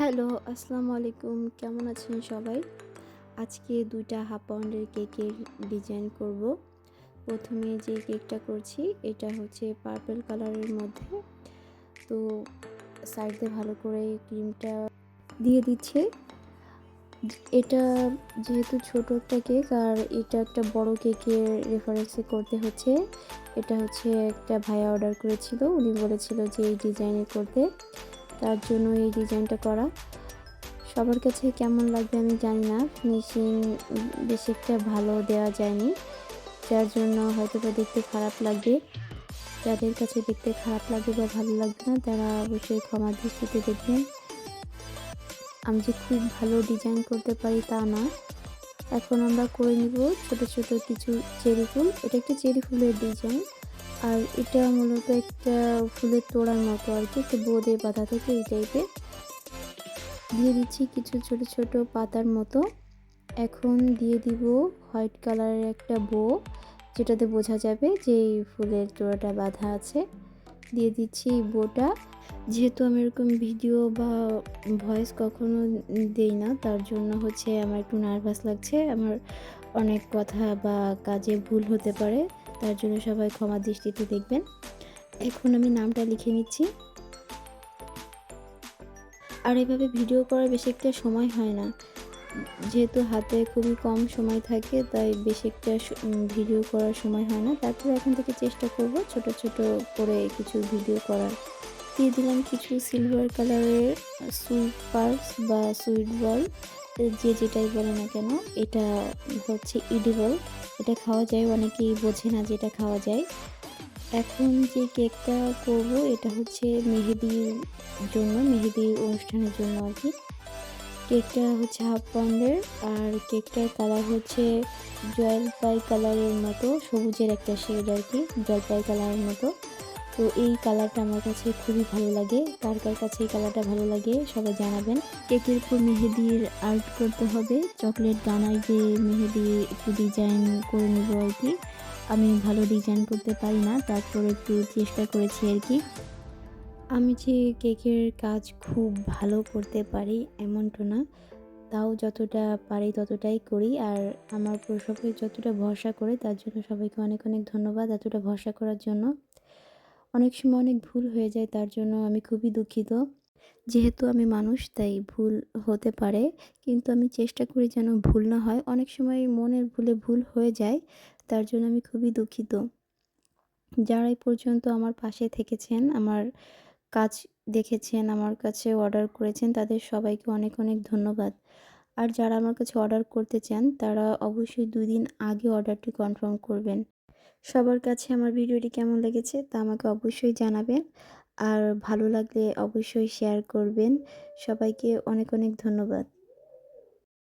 Hello, আসসালামু আলাইকুম। কেমন আছেন সবাই? আজকে দুইটা হাফ পাউন্ডের কেকের ডিজাইন করব। প্রথমে যে কেকটা করছি, এটা হচ্ছে পার্পল কালারের মধ্যে। তো সাইডে ভালো করে ক্রিমটা দিয়ে দিচ্ছে। এটা যেহেতু ছোট একটা কেক, আর এটা একটা বড় কেকের রেফারেন্সে করতে হচ্ছে। এটা হচ্ছে একটা ভাইয়া অর্ডার করেছিল। উনি বলেছিল যে এই ডিজাইনে করতে। তার জন্য এই ডিজাইনটা করা। সবার কাছে কেমন লাগবে আমি জানি না। ফিনিশিং বেশি একটা ভালো দেওয়া যায়নি। যার জন্য হয়তো বা দেখতে খারাপ লাগবে। যাদের কাছে দেখতে খারাপ লাগবে বা ভালো লাগবে না, তারা অবশ্যই ক্ষমা দৃষ্টিতে দেখবেন। আমি যে খুব ভালো ডিজাইন করতে পারি তা না। এখন আমরা করে নিব ছোট ছোট কিছু চেরি ফুল। এটা একটা চেরি ফুলের ডিজাইন। আর এটা মূলত একটা ফুলের তোড়ার মতো আর কি, একটু বোঁদে বাঁধা থাকে এই টাইপের দিয়ে দিচ্ছি কিছু ছোট ছোট পাতার মতো। এখন দিয়ে দিব হোয়াইট কালারের একটা বো যেটাতে বোঝা যাবে যে এই ফুলের তোড়াটা বাঁধা আছে। দিয়ে দিচ্ছি এই বোটা যেহেতু আমি এরকম ভিডিও বা ভয়েস কখনো দেই না, তার জন্য হচ্ছে আমার একটু নার্ভাস লাগছে। আমার অনেক কথা বা কাজে ভুল হতে পারে। তার জন্য সবাই ক্ষমা দৃষ্টিতে দেখবেন। এখন আমি নামটা লিখে নিচ্ছি। আর এভাবে ভিডিও করার বেশি একটা সময় হয় না। যেহেতু হাতে খুবই কম সময় থাকে, তাই বেশি একটা ভিডিও করার সময় হয় না। তারপরে এখন থেকে চেষ্টা করব ছোট ছোট করে কিছু ভিডিও করার। দিয়ে দিলাম কিছু সিলভার কালারের সুইট পার্স বা সুইট বল যে যেটাই বলে না কেন, এটা হচ্ছে ইডিবল এটা খাওয়া যায়, অনেকেই বোঝে না যে এটা খাওয়া যায়। এখন যে কেকটা করব, এটা হচ্ছে মেহেদির জন্য মেহেদির অনুষ্ঠানের জন্য আর কি। কেকটা হচ্ছে হাফ পাউন্ডের, আর কেকটার কালার হচ্ছে জলপাই কালারের মতো, সবুজের একটা শেড আর কি, জলপাই কালারের মতো। তো এই কালারটা আমার কাছে খুবই ভালো লাগে। কার কার কাছে এই কালারটা ভালো লাগে সবাই জানাবেন। কেকের উপর মেহেদির আর্ট করতে হবে। চকলেট দানায় যে মেহেদি একটু ডিজাইন করে নেব আর কি। আমি ভালো ডিজাইন করতে পারি না, তারপর একটু চেষ্টা করেছি আর কি। আমি যে কেকের কাজ খুব ভালো করতে পারি এমনটা না। তাও যতটা পারি ততটাই করি আর আমার উপর সবাই যতটা ভরসা করে তার জন্য সবাইকে অনেক অনেক ধন্যবাদ এতটা ভরসা করার জন্য। অনেক সময় অনেক ভুল হয়ে যায়, তার জন্য আমি খুবই দুঃখিত। যেহেতু আমি মানুষ, তাই ভুল হতে পারে, কিন্তু আমি চেষ্টা করি যেন ভুল না হয়। অনেক সময় মনের ভুলে ভুল হয়ে যায়, তার জন্য আমি খুবই দুঃখিত। যারা এই পর্যন্ত আমার পাশে থেকেছেন, আমার কাজ দেখেছেন, আমার কাছে অর্ডার করেছেন, তাদের সবাইকে অনেক অনেক ধন্যবাদ। আর যারা আমার কাছে অর্ডার করতে চান, তারা অবশ্যই দুই দিন আগে অর্ডারটি কনফার্ম করবেন। সবার কাছে আমার ভিডিওটি কেমন লেগেছে তা আমাকে অবশ্যই জানাবেন। আর ভালো লাগলে অবশ্যই শেয়ার করবেন। সবাইকে অনেক অনেক ধন্যবাদ।